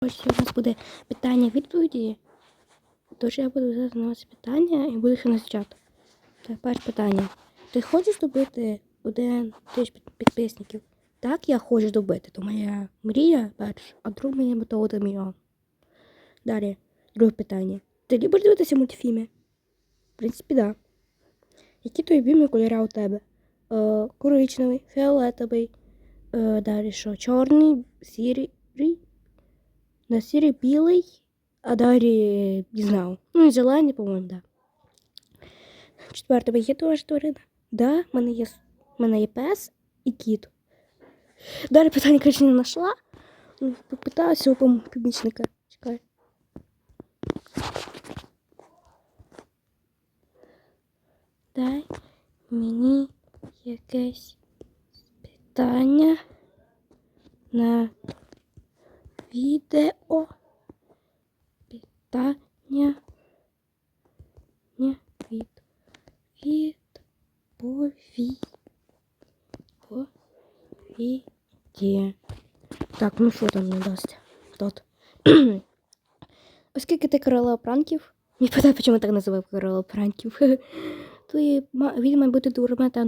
Ось у нас буде питання відповіді. Тож я буду задавати на вас питання і буду ще нас. Так, перше питання. Ти хочеш добити один тисяч підписників? Так, я хочу добити. То моя мрія перша, а друга моя мета один мільйон. Далі, друге питання. Ти любиш дивитися мультфільми? В принципі, так. Да. Які твої любимі кольори у тебе? Е, коричневий, фіолетовий, е, далі що? Чорний, сірий, на сірий білий, а далі не знаю. Ну і зелений, по-моєму, да. Четверте, ви є теж тварина? Да, в мене є, пес і кіт. Далі питання, звісно, не знайшла. Ну, Попиталася у пом- помічника. Чекай. Дай мені якесь питання на відео. Питання. Не від. Відповіді. Так, ну що там не дасть? Тот. Оскільки ти королева пранків, не питаю, чому так називав королева пранків. То він має бути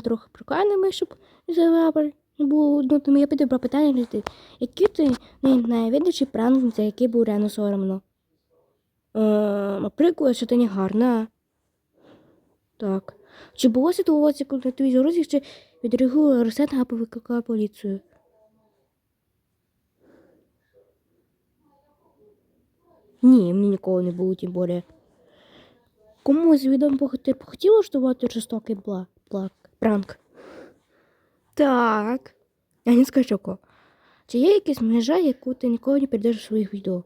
трохи прикольними, щоб завабр не було. Ну, я підібрав питання для ти. Які ти найвідчий пранк, за який був реально соромно? Е, наприклад, що ти не гарна. Так. Чи було ситуація, коли твій розіграш відреагувала Росета або викликала поліцію? Ні, мені ніколи не було, тим більше. Комусь відомо ти б жорстокий пранк? Так. Я не скажу кого. Чи є якась межа, яку ти ніколи не перейдеш у своїх відео?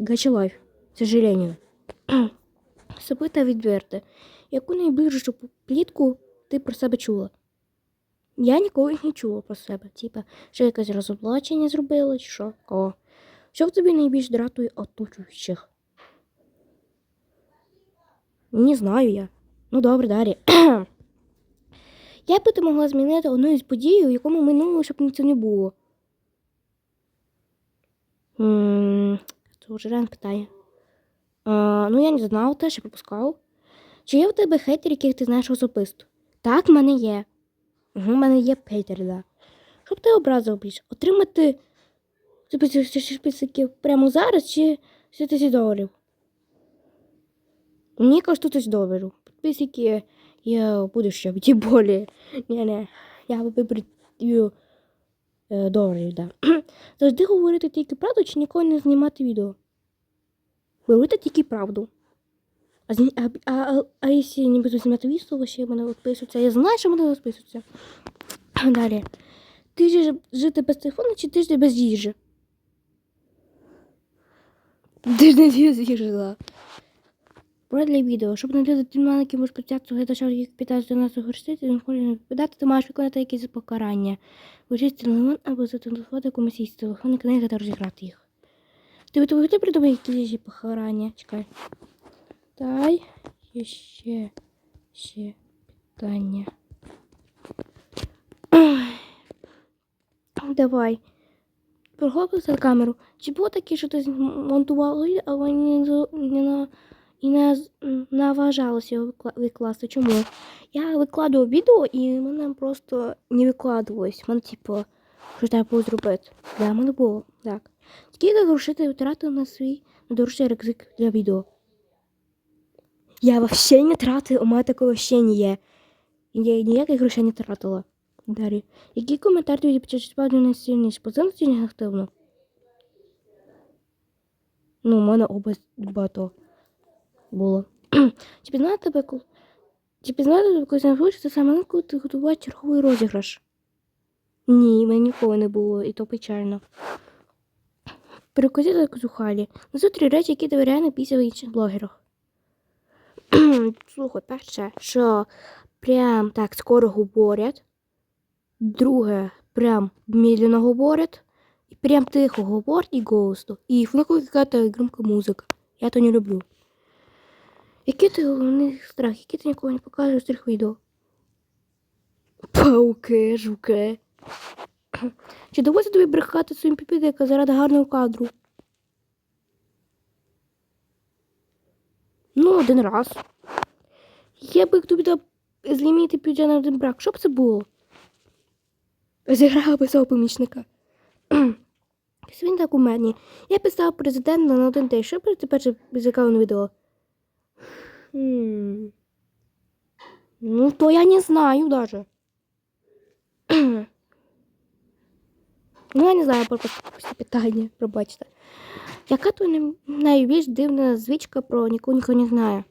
Гача лайф, к сожалению. Особита відверте. Яку найближчу плітку ти про себе чула? Я ніколи не чула про себе. Типа, що якесь розоблачення зробила, чи що? О. Що в тобі найбільш дратує оточуючих? Не знаю я. Ну добре, далі. Як би ти могла змінити одну із подій, у якому минуло, щоб це не було? Це вже питання. А, ну, я не знав, теж я пропускав. Чи є в тебе хейтери, яких ти знаєш особисто? Так, в мене є. В мене є хейтери, да. Щоб ти образив більше? Отримати підписки прямо зараз чи 100 тисяч доларів? Мені кажуть, 100 тисяч доларів. Підписники є в будущем, тим більше. Не-не, я виберу е, доларів, да. Завжди говорити тільки правду чи ніколи не знімати відео. Говорити тільки правду. А, а, а, а, а якщо буду знімати відео, ще мене відписуються. Я знаю, що мене відписуються. Далі. Ти ж жити без телефону чи ти ж без їжі? Ти ж не їжі жила. Про для відео. Щоб не для динаміки може притягти глядача, їх 15 до нас угостити, не хоче не відповідати, ти маєш виконати якісь покарання. Вичисти телефон або зателефонувати комусь з телефону книги та розіграти їх. Ти тобі ти придумай якісь покарання? Чекай. Дай ще, ще питання. Давай. Проходи камеру. Чи було таке, що ти монтувала, але не, на- і не наважалася його викласти? Чому? Я викладував відео і мене просто не викладувалось. Мене, типу, що треба було зробити. Да, мене було. Так. Скільки грошей ти втратив на свій найдорожчий рюкзак для відео? Я вообще не тратила, у мене такого ще не є. Я ніяких грошей не тратила. Далі. Який коментар тобі почитав найсильніше? Позитивно чи негативно? Ну, у мене оба багато було. чи пізнала тебе. Чи пізнала тебе колись на коли ти готувала черговий розіграш? Ні, мене ніколи не було, і то печально. Переклади так зухалі. Назви три речі, які тебе реально після в інших блогерах. Слухай, перше, що прям так скоро говорять. Друге, прям медленно говорять. І прям тихо говорять і голосно. І них какая-то громка музика. Я то не люблю. Який ти головний страх, який ти нікого не показуєш з цих відео? Пауки, жуки. Чи доводиться тобі брехати своїм піпідика заради гарного кадру? Ну, один раз. Я би тобі дав зліміти ліміти на один брак. Що б це було? Зіграв би свого помічника. Він так у мені. Я писав президента на один день, що б тепер закавано відео. Хм. Ну, то я не знаю даже. ну, я не знаю про ці питання, пробачте. Яка то не- найбільш дивна звичка про нікого ніхто не знає?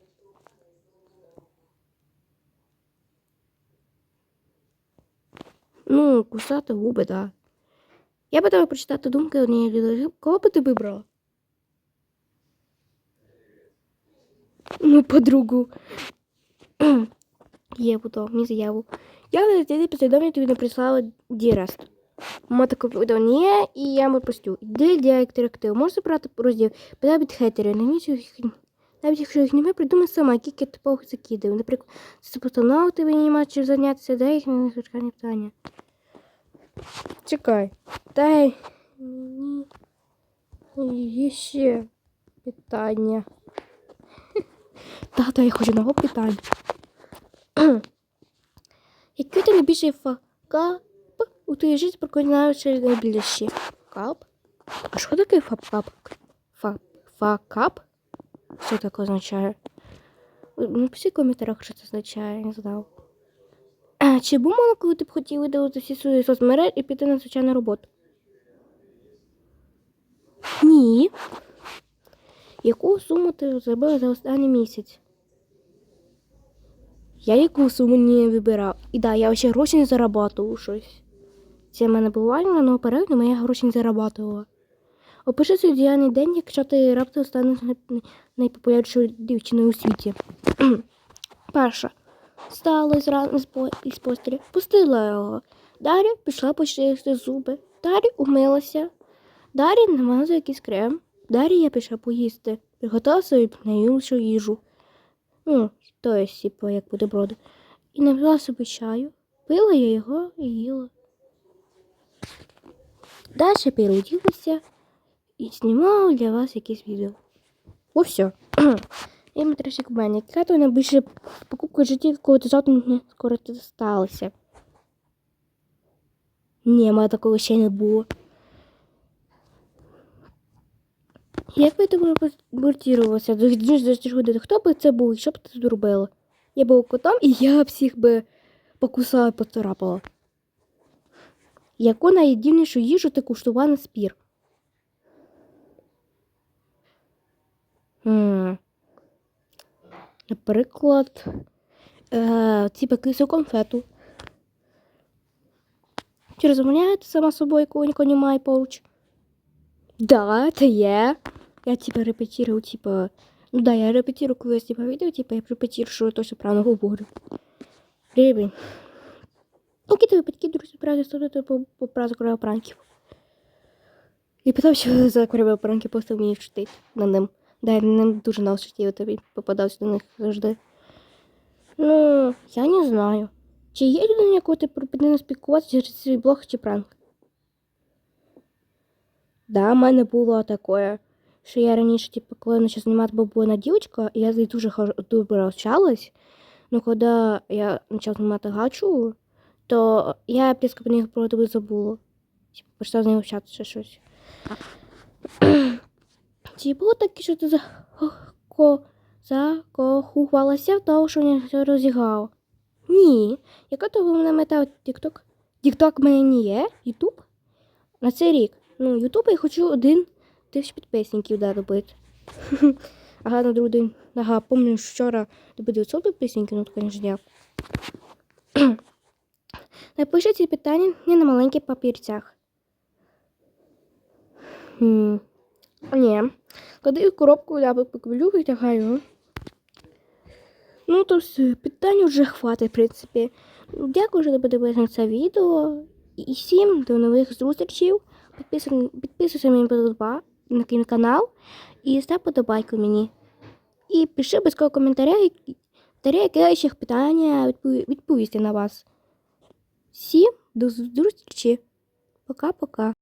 Ну, кусати губи, так. Да. Я би тебе прочитати думки однієї людини. Кого би ти вибрала? Ну, подругу. Єву, то, мені заяву. Я на дитини послідовно тобі не прислала Дірест. Ма таке повідомлення, і я йому простю. Де для інтерактиву? Можеш забрати розділ? Питаю від хейтерів. Навіщо їх... Навіть якщо їх немає, придумай сама, які я типових закидаю. Наприклад, це постанови тебе нема чим зайнятися, дай їх на звичайні питання. Чекай. Дай мені є ще питання. Тата, я хочу нового питання. Який ти найбільший факап у твоїй житті проконаючи найбільші? Факап? А що таке факап? Фа- Факап? Що таке означає? Ну, пиши в коментарях, що це означає, не знав. А, чи момент, коли ти б хотів видалити всі свої соцмережі і піти на звичайну роботу? Ні. Яку суму ти зробила за останній місяць? Я яку суму не вибирав. І да, я ще гроші не зарабатував щось. Це в мене було але перед, але я гроші не зарабатувала. Опиши свій ідеальний день, якщо ти раптом станеш найпопулярнішою дівчиною у світі. Перша. По- із постелі, пустила його. Далі пішла почистити зуби. Далі умилася. Далі намазала якийсь крем. Далі я пішла поїсти. Приготувала собі найюшу їжу. Ну, то є, типу, як бутерброди. І напила собі чаю. Пила я його і їла. Далі переоділася і знімала для вас якісь відео. О, все. Я матрасик мене. Яка то найбільше покупка в житті, коли ти не скоро це сталося? Ні, мене такого ще не було. Як би ти години, хто би це був що б ти зробила? Я був котом і я всіх би покусала і поцарапала. Яку найдивнішу їжу ти куштувала на спір? М, Наприклад, е, ці кису конфету. Чи розмовляєте сама собою, коли нікого немає поруч? Да, це є. Я типа репетирую, типа. Ну да, я репетирую, я типа відео, типа я репетирую, що я точно правильно говорю. Ребень. Батьки, друзі, правда, ставити по, по правду пранків? І питав, що за корова пранки просто вмієш читати на ним. Да, я на ним дуже навчив тобі попадався на них завжди. Ну, я не знаю. Чи є людина, яку ти пропонуєш спілкуватися через свій блог чи пранк? Да, в мене було таке, що я раніше, типу, коли почала знімати, була дівчинка, я з нею дуже добре общалась. Ну, коли я почала знімати гачу, то я після про них про тебе забула. Типу, почала з нею общатися чи щось. Чи було таке, що ти за... ко... закохувалася в того, що не розіграв? Ні. Яка то головна мета? TikTok в мене не є, Ютуб. На цей рік. Ну, Ютуб я хочу один тисяч підписників да, добити. Ага, на другий день. Ага, помню, що вчора добив 900 підписників, ну, то, звісно, дякую. Напиши ці питання не на маленьких папірцях. Хм. Ні. Клади в коробку ляпи поквілю, витягаю. Ну, то все, питань вже хватить, в принципі. Дякую, що подивилися це відео. І всім до нових зустрічей. Підписуйся мені подоба- на канал і став подобайку мені. І пиши без коментаря, яке ще питання відповісти на вас. Всім до зустрічі. Пока-пока.